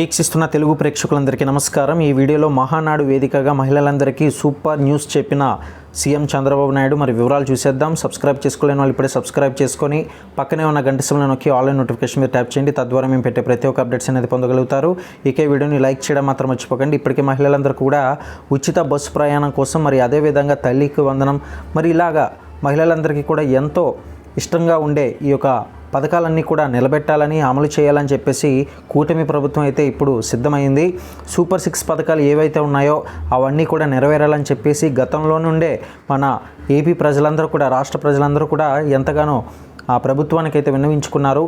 వీక్షిస్తున్న తెలుగు ప్రేక్షకులందరికీ నమస్కారం. ఈ వీడియోలో మహానాడు వేదికగా మహిళలందరికీ సూపర్ న్యూస్ చెప్పిన సీఎం చంద్రబాబు నాయుడు. మరి వివరాలు చూసేద్దాం. సబ్స్క్రైబ్ చేసుకోలేని వాళ్ళు ఇప్పుడే సబ్స్క్రైబ్ చేసుకొని పక్కనే ఉన్న గంట సమయంలో నొక్కి ఆన్లైన్ నోటిఫికేషన్ మీద ట్యాప్ చేయండి. తద్వారా మేము పెట్టే ప్రతి ఒక్క అప్డేట్స్ అనేది పొందగలుగుతారు. ఇక వీడియోని లైక్ చేయడం మాత్రం మర్చిపోకండి. ఇప్పటికే మహిళలందరూ కూడా ఉచిత బస్సు ప్రయాణం కోసం మరి అదేవిధంగా తల్లికి వందనం. మరి ఇలాగా మహిళలందరికీ కూడా ఎంతో ఇష్టంగా ఉండే ఈ యొక్క పథకాలన్నీ కూడా నిలబెట్టాలని అమలు చేయాలని చెప్పేసి కూటమి ప్రభుత్వం అయితే ఇప్పుడు సిద్ధమైంది. సూపర్ సిక్స్ పథకాలు ఏవైతే ఉన్నాయో అవన్నీ కూడా నెరవేరాలని చెప్పేసి గతంలో నుండే మన ఏపీ ప్రజలందరూ కూడా రాష్ట్ర ప్రజలందరూ కూడా ఎంతగానో ఆ ప్రభుత్వానికైతే విన్నవించుకున్నారు.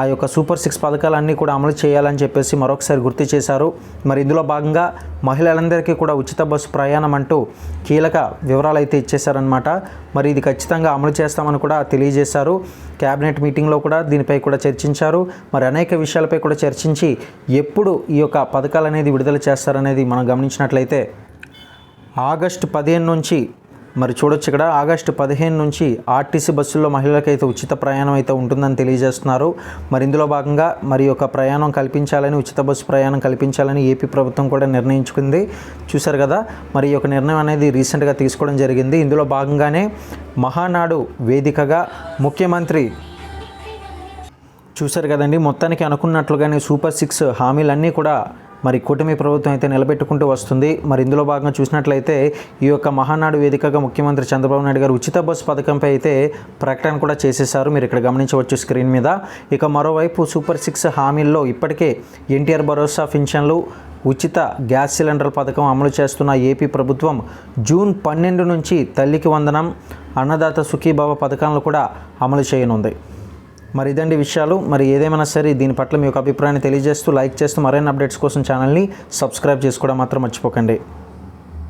ఆ యొక్క సూపర్ సిక్స్ పథకాలన్నీ కూడా అమలు చేయాలని చెప్పేసి మరొకసారి గుర్తు చేశారు. మరి ఇందులో భాగంగా మహిళలందరికీ కూడా ఉచిత బస్సు ప్రయాణం అంటూ కీలక వివరాలు అయితే ఇచ్చేశారనమాట మరి ఇది ఖచ్చితంగా అమలు చేస్తామని కూడా తెలియజేశారు. క్యాబినెట్ మీటింగ్లో కూడా దీనిపై కూడా చర్చించారు. మరి అనేక విషయాలపై కూడా చర్చించి ఎప్పుడు ఈ యొక్క పథకాలు అనేది విడుదల చేస్తారనేది మనం గమనించినట్లయితే ఆగస్టు పదిహేను నుంచి మరి చూడొచ్చు ఇక్కడ. ఆగస్టు పదిహేను నుంచి ఆర్టీసీ బస్సుల్లో మహిళలకైతే ఉచిత ప్రయాణం అయితే ఉంటుందని తెలియజేస్తున్నారు. మరి ఇందులో భాగంగా మరి యొక్క ప్రయాణం కల్పించాలని ఉచిత బస్సు ప్రయాణం కల్పించాలని ఏపీ ప్రభుత్వం కూడా నిర్ణయించుకుంది. చూశారు కదా మరి యొక్క నిర్ణయం అనేది రీసెంట్గా తీసుకోవడం జరిగింది. ఇందులో భాగంగానే మహానాడు వేదికగా ముఖ్యమంత్రి చూశారు కదండి మొత్తానికి అనుకున్నట్లుగానే సూపర్ సిక్స్ హామీలన్నీ కూడా మరి కూటమి ప్రభుత్వం అయితే నిలబెట్టుకుంటూ వస్తుంది. మరి ఇందులో భాగంగా చూసినట్లయితే ఈ యొక్క మహానాడు వేదికగా ముఖ్యమంత్రి చంద్రబాబు నాయుడు గారు ఉచిత బస్సు పథకంపై అయితే ప్రకటన కూడా చేసేశారు. మీరు ఇక్కడ గమనించవచ్చు స్క్రీన్ మీద. ఇక మరోవైపు సూపర్ సిక్స్ హామీల్లో ఇప్పటికే ఎన్టీఆర్ భరోసా పింఛన్లు ఉచిత గ్యాస్ సిలిండర్ పథకం అమలు చేస్తున్న ఏపీ ప్రభుత్వం జూన్ పన్నెండు నుంచి తల్లికి వందనం అన్నదాత సుఖీభావ పథకాలను కూడా అమలు చేయనుంది. మరి ఇదండి విషయాలు. మరి ఏదేమైనా సరే దీని పట్ల మీ యొక్క అభిప్రాయాన్ని తెలియజేస్తూ లైక్ చేస్తూ మరిన్ని అప్డేట్స్ కోసం ఛానల్ని సబ్స్క్రైబ్ చేసుకోవడం మాత్రం మర్చిపోకండి.